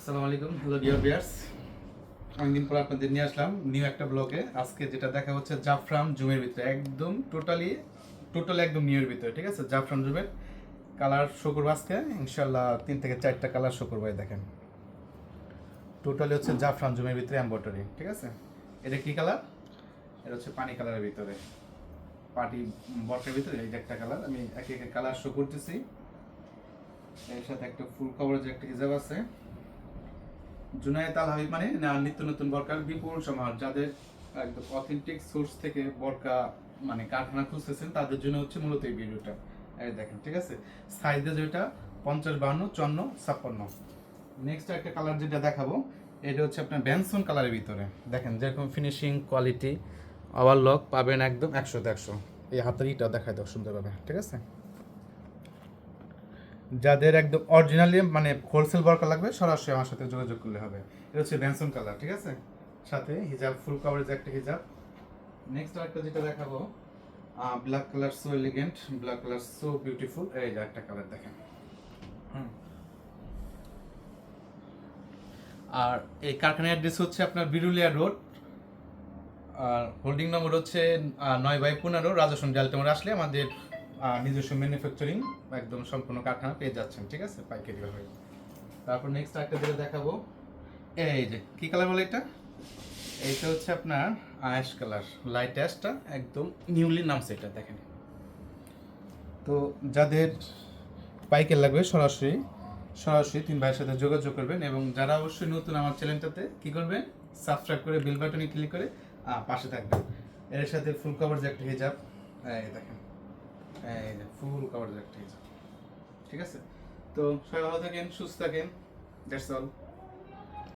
আসসালামু আলাইকুম, hello dear বিয়ার্স অনেকদিন পর আপনাদের নিয়ে আসলাম নিউ একটা ব্লগে আজকে যেটা দেখা হচ্ছে জাফরান জুমের ভিতরে, একদম টোটালি টোটাল একদম নিউয়ের ভিতরে, ঠিক আছে? জাফরান জুমের কালার শো করব আজকে। ইনশাল্লাহ তিন থেকে চারটা কালার শো করব দেখেন। টোটালি হচ্ছে জাফরান জুমের ভিতরে এম্বয়ডারি ঠিক আছে? এটা কি কালার এটা হচ্ছে পানি কালারের ভিতরে। পাটি বটের ভিতরে, এই একটা কালার আমি একে একে কালার শো করতেছি। এর সাথে একটা ফুল কভারেজ একটা হিজাব আছে। জুনায়েদ আল হাবিব মানে নিত্য নতুন বরকার বিপুল সমাজ। যাদের একদম অথেন্টিক সোর্স থেকে বরকা মানে কারখানা খুঁজতেছেন, তাদের জন্য হচ্ছে মূলত এই ভিডিওটা। দেখেন, ঠিক আছে? সাইজে যেটা, পঞ্চাশ বাহান্ন, চুয়ান্ন, ছাপ্পান্ন। নেক্সট একটা কালার যেটা দেখাবো, এটা হচ্ছে আপনার ব্যানসন কালারের ভিতরে। দেখেন, যেরকম ফিনিশিং কোয়ালিটি আওয়ার লক পাবেন একদম একশো একশো। এই হাতের ইটা দেখায় দাও সুন্দরভাবে, ঠিক আছে? যাদের একদম অরিজিনালি মানে হোলসেল বরকা লাগবে, সরাসরি আমার সাথে যোগাযোগ করলে হবে। এটা হচ্ছে ব্যানসন কালার ঠিক আছে? সাথে হিজাব ফুল কভারেজ একটা হিজাব নেক্সট আরেকটা যেটা দেখাবো black colour so elegant black colour so beautiful এই যে একটা কালার দেখেন। আর এই কারখানার অ্যাড্রেস হচ্ছে আপনার বিরুলিয়া রোড। আর হোল্ডিং নম্বর হচ্ছে নয় বাই পনেরো রাজাসন ডালটেমোর আসলে আমাদের নিজস্ব ম্যানুফ্যাকচারিং একদম সম্পূর্ণ কারখানা পেয়ে যাচ্ছেন, ঠিক আছে? পাইকারি ভাবে। তারপর নেক্সট একটা যেটা দেখাবো, এই যে, কি কালার বলে এটা? এইটা হচ্ছে আপনার আয়াস কালার লাইট অ্যাশটা একদম নিউলি নামছে এটা, দেখেন। তো যাদের পাইকার লাগবে সরাসরি সরাসরি তিন ভাইয়ের সাথে যোগাযোগ করবেন এবং যারা অবশ্যই নতুন আমার চ্যানেলটাতে, কি করবেন? সাবস্ক্রাইব করে বেল বাটনে ক্লিক করে পাশে থাকবেন। এর সাথে ফুল কভার যে একটা হিজাব দেখেন। এই যে ফুল কভার একটা ঠিক আছে? তো সবাই ভালো থাকেন, সুস্থ থাকেন দ্যাটস অল